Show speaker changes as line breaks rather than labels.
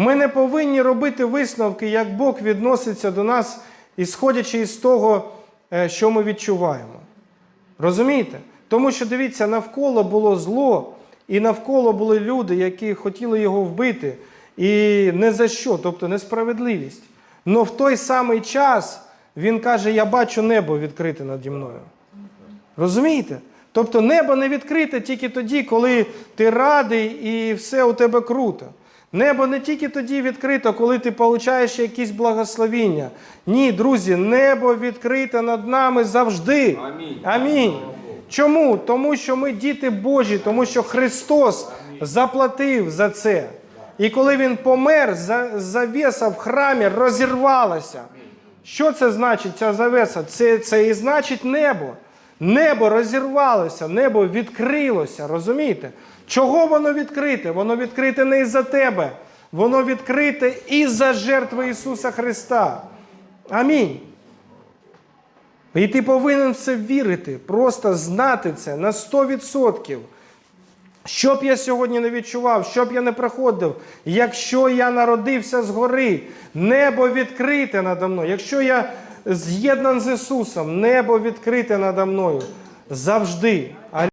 Ми не повинні робити висновки, як Бог відноситься до нас, ісходячи із того, е, що ми відчуваємо. Розумієте? Тому що дивіться, навколо було зло, і навколо були люди, які хотіли його вбити. І не за що, тобто несправедливість. Но в той самий час він каже: Я бачу небо відкрите наді мною. Розумієте? Тобто небо не відкрите тільки тоді, коли ти радий і все у тебе круто. Небо не тільки тоді відкрито, коли ти получаєш якісь благословіння. Ні, друзі, небо відкрите над нами завжди.
Амінь.
Амінь. Чому? Тому що ми діти Божі, тому що Христос заплатив за це. І коли Він помер, за- завіса в храмі розірвалася. Що це значить, ця завеса? Це, це і значить небо. Небо розірвалося, небо відкрилося, розумієте? Чого воно відкрите? Воно відкрите не із-за тебе, воно відкрите із-за жертви Ісуса Христа. Амінь. І ти повинен в це вірити, просто знати це на 100%. Що б я сьогодні не відчував, що б я не проходив, якщо я народився згори, небо відкрите надо мною. Якщо я з'єднан з Ісусом, небо відкрите надо мною завжди.